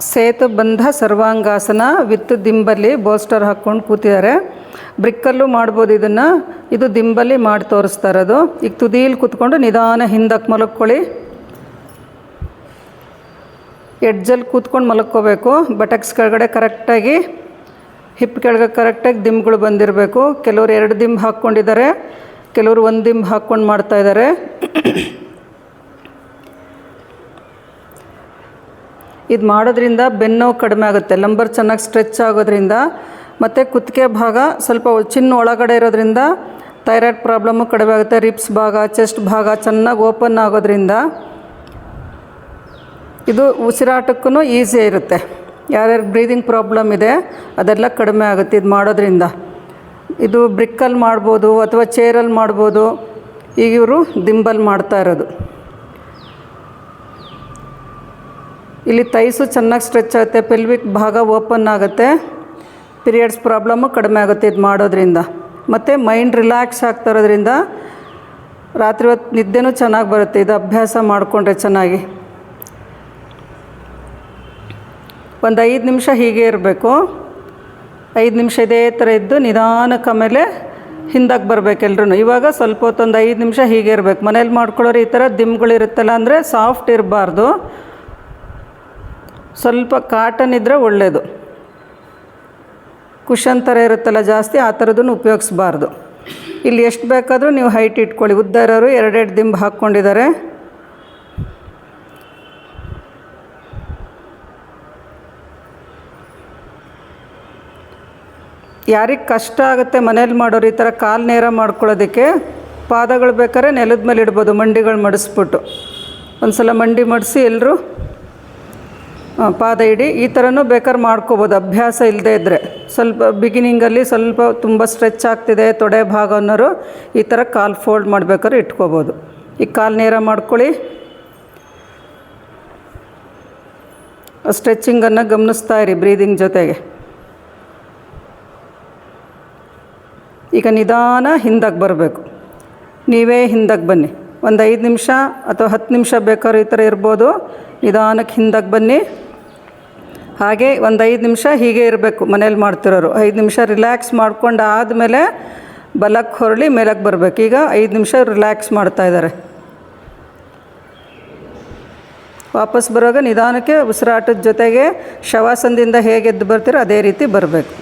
ಸೇತುಬಂಧ Sarvangasana with ದಿಂಬಲ್ಲಿ ಬೋಸ್ಟರ್ ಹಾಕ್ಕೊಂಡು ಕೂತಿದ್ದಾರೆ. ಬ್ರಿಕ್ಕಲ್ಲೂ ಮಾಡ್ಬೋದು ಇದನ್ನು. ಇದು ದಿಂಬಲಿ ಮಾಡಿ ತೋರಿಸ್ತಾ ಇರೋದು. ಈಗ ತುದಿಲಿ ಕೂತ್ಕೊಂಡು ನಿಧಾನ ಹಿಂದಕ್ಕೆ ಮಲಕ್ಕೊಳ್ಳಿ. ಎಡ್ಜಲ್ಲಿ ಕೂತ್ಕೊಂಡು ಮಲಕ್ಕೋಬೇಕು. ಬಟಕ್ಸ್ ಕೆಳಗಡೆ ಕರೆಕ್ಟಾಗಿ, ಹಿಪ್ ಕೆಳಗೆ ಕರೆಕ್ಟಾಗಿ ದಿಂಬ್ಗಳು ಬಂದಿರಬೇಕು. ಕೆಲವರು ಎರಡು ದಿಂಬು ಹಾಕ್ಕೊಂಡಿದ್ದಾರೆ. ಕೆಲವರು ಒಂದು ದಿಂಬು ಹಾಕ್ಕೊಂಡು ಮಾಡ್ತಾ ಇದು ಮಾಡೋದ್ರಿಂದ ಬೆನ್ನು ಕಡಿಮೆ ಆಗುತ್ತೆ ಲಂಬರ್ ಚೆನ್ನಾಗಿ ಸ್ಟ್ರೆಚ್ ಆಗೋದ್ರಿಂದ, ಮತ್ತು ಕುತ್ತಿಗೆ ಭಾಗ ಸ್ವಲ್ಪ ಚಿನ್ನ ಒಳಗಡೆ ಇರೋದ್ರಿಂದ ಥೈರಾಯ್ಡ್ ಪ್ರಾಬ್ಲಮ್ಮು ಕಡಿಮೆ ಆಗುತ್ತೆ ರಿಪ್ಸ್ ಭಾಗ ಚೆಸ್ಟ್ ಭಾಗ ಚೆನ್ನಾಗಿ ಓಪನ್ ಆಗೋದ್ರಿಂದ ಇದು ಉಸಿರಾಟಕ್ಕೂ ಈಸಿ ಇರುತ್ತೆ. ಯಾರ್ಯಾರು ಬ್ರೀದಿಂಗ್ ಪ್ರಾಬ್ಲಮ್ ಇದೆ, ಅದೆಲ್ಲ ಕಡಿಮೆ ಆಗುತ್ತೆ ಇದು ಮಾಡೋದ್ರಿಂದ. ಇದು ಬ್ರಿಕ್ಕಲ್ಲಿ ಮಾಡ್ಬೋದು ಅಥವಾ ಚೇರಲ್ಲಿ ಮಾಡ್ಬೋದು ಈಗ ಇವರು ದಿಂಬಲ್ಲಿ ಮಾಡ್ತಾ ಇರೋದು. ಇಲ್ಲಿ ತೈಸು ಚೆನ್ನಾಗಿ ಸ್ಟ್ರೆಚ್ ಆಗುತ್ತೆ ಪೆಲ್ವಿಕ್ ಭಾಗ ಓಪನ್ ಆಗುತ್ತೆ. ಪೀರಿಯಡ್ಸ್ ಪ್ರಾಬ್ಲಮ್ಮು ಕಡಿಮೆ ಆಗುತ್ತೆ ಇದು ಮಾಡೋದ್ರಿಂದ. ಮತ್ತು ಮೈಂಡ್ ರಿಲ್ಯಾಕ್ಸ್ ಆಗ್ತಾ ಇರೋದ್ರಿಂದ ರಾತ್ರಿ ಹೊತ್ತು ನಿದ್ದೆನೂ ಚೆನ್ನಾಗಿ ಬರುತ್ತೆ, ಇದು ಅಭ್ಯಾಸ ಮಾಡಿಕೊಂಡ್ರೆ ಚೆನ್ನಾಗಿ. ಒಂದು ಐದು ನಿಮಿಷ ಹೀಗೆ ಇರಬೇಕು. ಐದು ನಿಮಿಷ ಇದೇ ಥರ ಇದ್ದು ನಿಧಾನಕ್ಕೆ ಆಮೇಲೆ ಹಿಂದಕ್ಕೆ ಬರಬೇಕು ಎಲ್ಲರೂ ಇವಾಗ ಸ್ವಲ್ಪ ಹೊತ್ತೊಂದು ಐದು ನಿಮಿಷ ಹೀಗೆ ಇರಬೇಕು. ಮನೇಲಿ ಮಾಡ್ಕೊಳ್ಳೋರು ಈ ಥರ ದಿಮ್ಗಳಿರುತ್ತಲ್ಲ ಅಂದರೆ ಸಾಫ್ಟ್ ಇರಬಾರ್ದು. ಸ್ವಲ್ಪ ಕಾಟನ್ ಇದ್ದರೆ ಒಳ್ಳೆಯದು ಕುಷನ್ ಥರ ಇರುತ್ತಲ್ಲ ಜಾಸ್ತಿ, ಆ ಥರದನ್ನು ಉಪಯೋಗಿಸ್ಬಾರ್ದು. ಇಲ್ಲಿ ಎಷ್ಟು ಬೇಕಾದರೂ ನೀವು ಹೈಟ್ ಇಟ್ಕೊಳ್ಳಿ. ಉದ್ದ ಇರೋರು ಎರಡೆರಡು ದಿಂಬು ಹಾಕ್ಕೊಂಡಿದ್ದಾರೆ. ಯಾರಿಗೆ ಕಷ್ಟ ಆಗುತ್ತೆ ಮನೇಲಿ ಮಾಡೋರು ಈ ಥರ ಕಾಲು ನೇರ ಮಾಡ್ಕೊಳ್ಳೋದಕ್ಕೆ, ಪಾದಗಳು ಬೇಕಾದ್ರೆ ನೆಲದ ಮೇಲೆ ಇಡ್ಬೋದು, ಮಂಡಿಗಳು ಮಡಿಸ್ಬಿಟ್ಟು. ಒಂದು ಸಲ ಮಂಡಿ ಮಡಿಸಿ ಎಲ್ಲರೂ ಪಾದ ಇಡಿ, ಈ ಥರನೂ ಬೇಕಾದ್ರೆ ಮಾಡ್ಕೋಬೋದು. ಅಭ್ಯಾಸ ಇಲ್ಲದೇ ಇದ್ದರೆ ಸ್ವಲ್ಪ ಬಿಗಿನಿಂಗಲ್ಲಿ ಸ್ವಲ್ಪ ತುಂಬ ಸ್ಟ್ರೆಚ್ ಆಗ್ತಿದೆ, ತೊಡೆ ಭಾಗ ಅನ್ನೋರು ಈ ಥರ ಕಾಲು ಫೋಲ್ಡ್ ಮಾಡ್ಬೇಕಾದ್ರೆ ಇಟ್ಕೋಬೋದು. ಈ ಕಾಲು ನೇರ ಮಾಡ್ಕೊಳ್ಳಿ. ಸ್ಟ್ರೆಚಿಂಗನ್ನು ಗಮನಿಸ್ತಾ ಇರಿ ಬ್ರೀದಿಂಗ್ ಜೊತೆಗೆ. ಈಗ ನಿಧಾನ ಹಿಂದಕ್ಕೆ ಬರಬೇಕು. ನೀವೇ ಹಿಂದಕ್ಕೆ ಬನ್ನಿ. ಒಂದು ಐದು ನಿಮಿಷ ಅಥವಾ ಹತ್ತು ನಿಮಿಷ ಬೇಕಾದ್ರೂ ಈ ಥರ ಇರ್ಬೋದು. ನಿಧಾನಕ್ಕೆ ಹಿಂದಕ್ಕೆ ಬನ್ನಿ. ಹಾಗೆ ಒಂದು ಐದು ನಿಮಿಷ ಹೀಗೆ ಇರಬೇಕು ಮನೇಲಿ ಮಾಡ್ತಿರೋರು. ಐದು ನಿಮಿಷ ರಿಲ್ಯಾಕ್ಸ್ ಮಾಡ್ಕೊಂಡು ಆದಮೇಲೆ ಬಲಕ್ಕೆ ಹೊರಳಿ ಮೇಲಕ್ಕೆ ಬರಬೇಕು. ಈಗ ಐದು ನಿಮಿಷ ರಿಲ್ಯಾಕ್ಸ್ ಮಾಡ್ತಾ ಇದ್ದಾರೆ ವಾಪಸ್ ಬರುವಾಗ ನಿಧಾನಕ್ಕೆ ಉಸಿರಾಟದ ಜೊತೆಗೆ ಶವಾಸನದಿಂದ ಹೇಗೆ ಎದ್ದು ಬರ್ತೀರೋ ಅದೇ ರೀತಿ ಬರಬೇಕು.